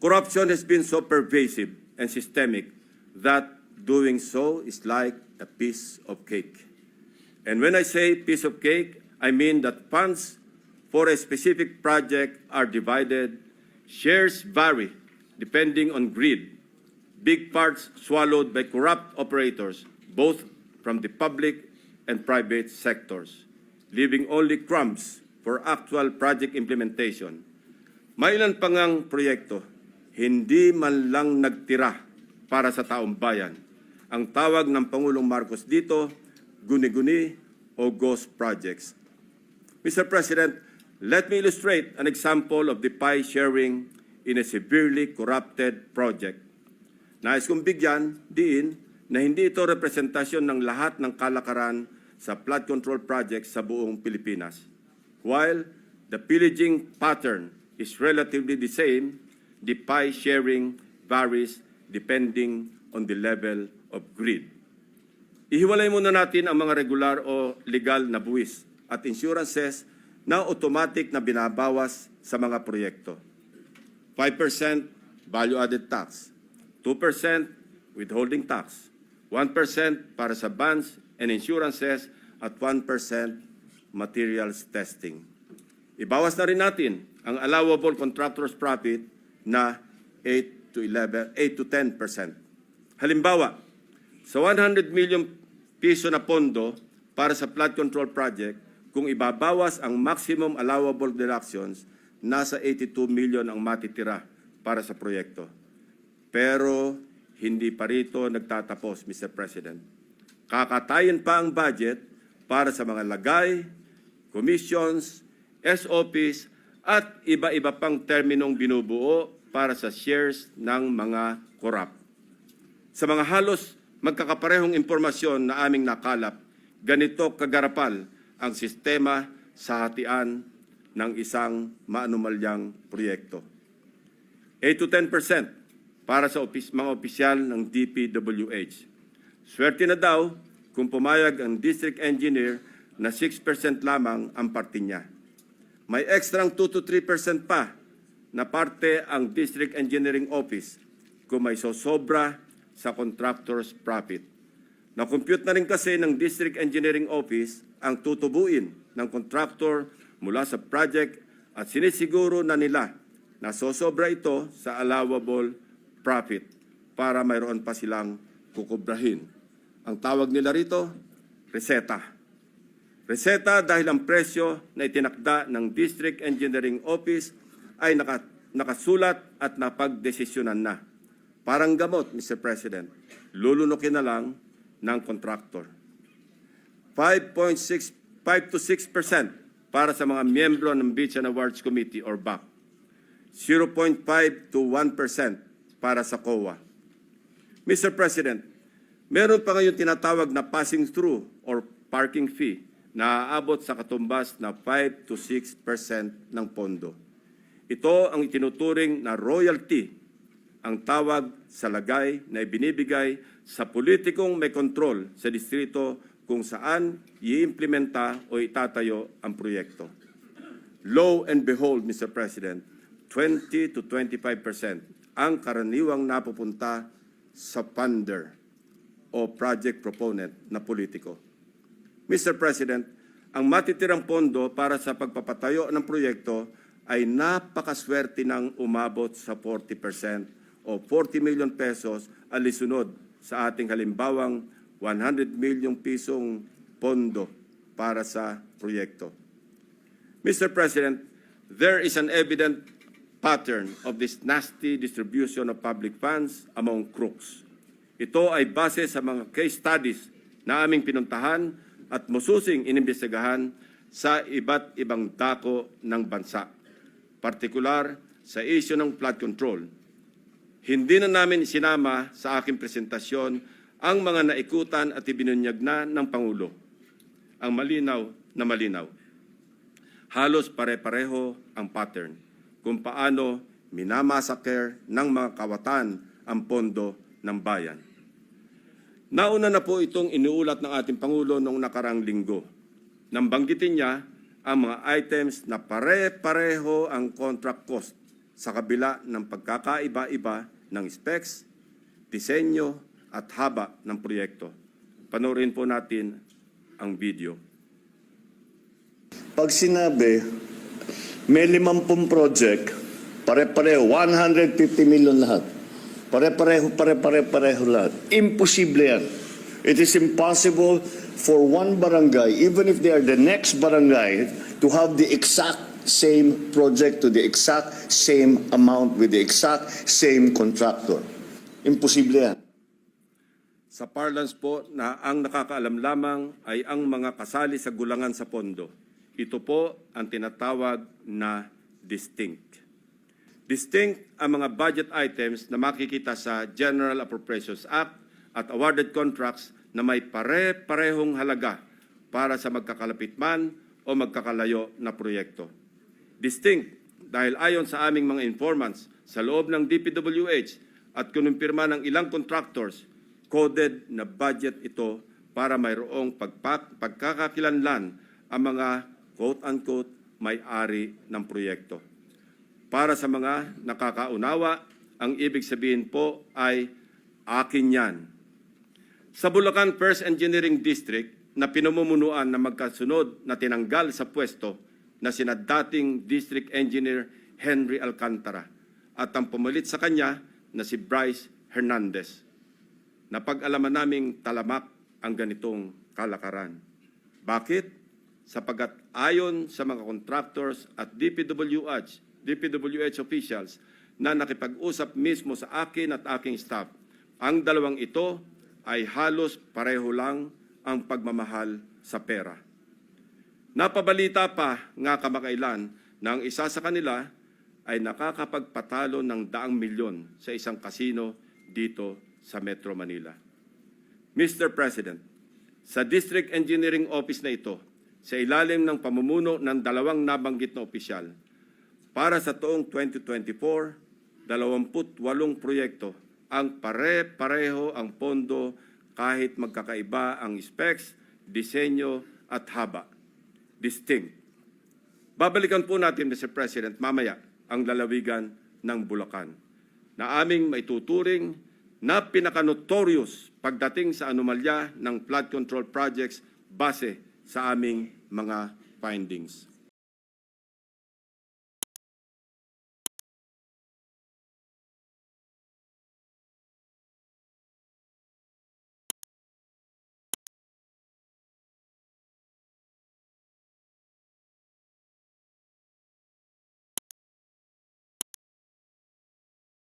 Corruption has been so pervasive and systemic that doing so is like a piece of cake. And when I say piece of cake, I mean that funds for a specific project are divided, shares vary depending on greed, big parts swallowed by corrupt operators, both from the public and private sectors, leaving only crumbs for actual project implementation. May ilan pa ngang proyekto, hindi man lang nagtira para sa taong bayan. Ang tawag ng Pangulong Marcos dito, guni-guni o ghost projects. Mr. President, let me illustrate an example of the pie sharing in a severely corrupted project. Nais kong bigyan diin na hindi ito representasyon ng lahat ng kalakaran sa flood control project sa buong Pilipinas. While the pillaging pattern is relatively the same, the pie sharing varies depending on the level of greed. Ihiwalay muna natin ang mga regular o legal na buwis at insurances na automatic na binabawas sa mga proyekto. 5% value-added tax, 2% withholding tax, 1% para sa bonds and insurances at 1% materials testing. Ibawas na rin natin ang allowable contractor's profit na 8 to 11, 8 to 10%. Halimbawa, sa 100 million piso na pondo para sa flood control project, kung ibabawas ang maximum allowable deductions, nasa 82 million ang matitira para sa proyekto. Pero hindi pa rito nagtatapos, Mr. President. Kakatayin pa ang budget para sa mga lagay, commissions, SOPs, at iba-iba pang terminong binubuo para sa shares ng mga korap. Sa mga halos magkakaparehong impormasyon na aming nakalap, ganito kagarapal ang sistema sa hatian ng isang maanumalyang proyekto. 8 to 10% para sa opis, mga opisyal ng DPWH. Swerte na daw kung pumayag ang district engineer na 6% lamang ang parte niya. May ekstrang 2 to 3% pa na parte ang district engineering office kung may sosobra sa contractor's profit. Na-compute na rin kasi ng district engineering office ang tutubuin ng contractor mula sa project at sinisiguro na nila na sosobra ito sa allowable profit para mayroon pa silang kukubrahin. Ang tawag nila rito, reseta. Reseta dahil ang presyo na itinakda ng District Engineering Office ay naka, nakasulat at napagdesisyonan na. Parang gamot, Mr. President, lulunukin na lang ng contractor. 5.6 5 to 6 para sa mga miyembro ng Beach and Awards Committee or BAC. 0.5 to 1 para sa COA. Mr. President, meron pa ngayon tinatawag na passing through or parking fee na aabot sa katumbas na 5 to 6 ng pondo. Ito ang itinuturing na royalty, ang tawag sa lagay na ibinibigay sa politikong may kontrol sa distrito kung saan iimplementa o itatayo ang proyekto. Lo and behold, Mr. President, 20 to 25 ang karaniwang napupunta sa funder o project proponent na politiko. Mr. President, ang matitirang pondo para sa pagpapatayo ng proyekto ay napakaswerte ng umabot sa 40% o 40 million pesos alisunod sa ating halimbawang 100 milyong pisong pondo para sa proyekto. Mr. President, there is an evident pattern of this nasty distribution of public funds among crooks. Ito ay base sa mga case studies na aming pinuntahan at mususing inimbestigahan sa iba't ibang dako ng bansa, partikular sa issue ng flood control. Hindi na namin sinama sa aking presentasyon ang mga naikutan at ibinunyag na ng Pangulo. Ang malinaw na malinaw. Halos pare-pareho ang pattern kung paano minamasaker ng mga kawatan ang pondo ng bayan. Nauna na po itong iniulat ng ating Pangulo noong nakarang linggo. Nang banggitin niya ang mga items na pare-pareho ang contract cost sa kabila ng pagkakaiba-iba ng specs, disenyo at haba ng proyekto. Panoorin po natin ang video. Pag sinabi, may limampung project, pare-pareho, 150 million lahat. Pare-pareho, pare-pare-pareho lahat. Imposible yan. It is impossible for one barangay, even if they are the next barangay, to have the exact same project to the exact same amount with the exact same contractor. Imposible yan. Sa parlance po na ang nakakaalam lamang ay ang mga kasali sa gulangan sa pondo. Ito po ang tinatawag na distinct. Distinct ang mga budget items na makikita sa General Appropriations Act at awarded contracts na may pare-parehong halaga para sa magkakalapit man o magkakalayo na proyekto. Distinct dahil ayon sa aming mga informants sa loob ng DPWH at kinumpirma ng ilang contractors, coded na budget ito para mayroong pagpak- pagkakakilanlan ang mga quote-unquote may-ari ng proyekto. Para sa mga nakakaunawa, ang ibig sabihin po ay akin yan. Sa Bulacan First Engineering District na pinamumunuan na magkasunod na tinanggal sa pwesto na sina dating District Engineer Henry Alcantara at ang pumalit sa kanya na si Bryce Hernandez. Napag-alaman naming talamak ang ganitong kalakaran. Bakit? Sapagat ayon sa mga contractors at DPWH, DPWH officials na nakipag-usap mismo sa akin at aking staff, ang dalawang ito ay halos pareho lang ang pagmamahal sa pera. Napabalita pa nga kamakailan na ang isa sa kanila ay nakakapagpatalo ng daang milyon sa isang kasino dito sa Metro Manila. Mr. President, sa District Engineering Office na ito, sa ilalim ng pamumuno ng dalawang nabanggit na opisyal, para sa taong 2024, 28 proyekto ang pare-pareho ang pondo kahit magkakaiba ang specs, disenyo at haba. Distinct. Babalikan po natin, Mr. President, mamaya ang lalawigan ng Bulacan na aming maituturing na pinaka-notorious pagdating sa anomalya ng flood control projects base sa aming mga findings.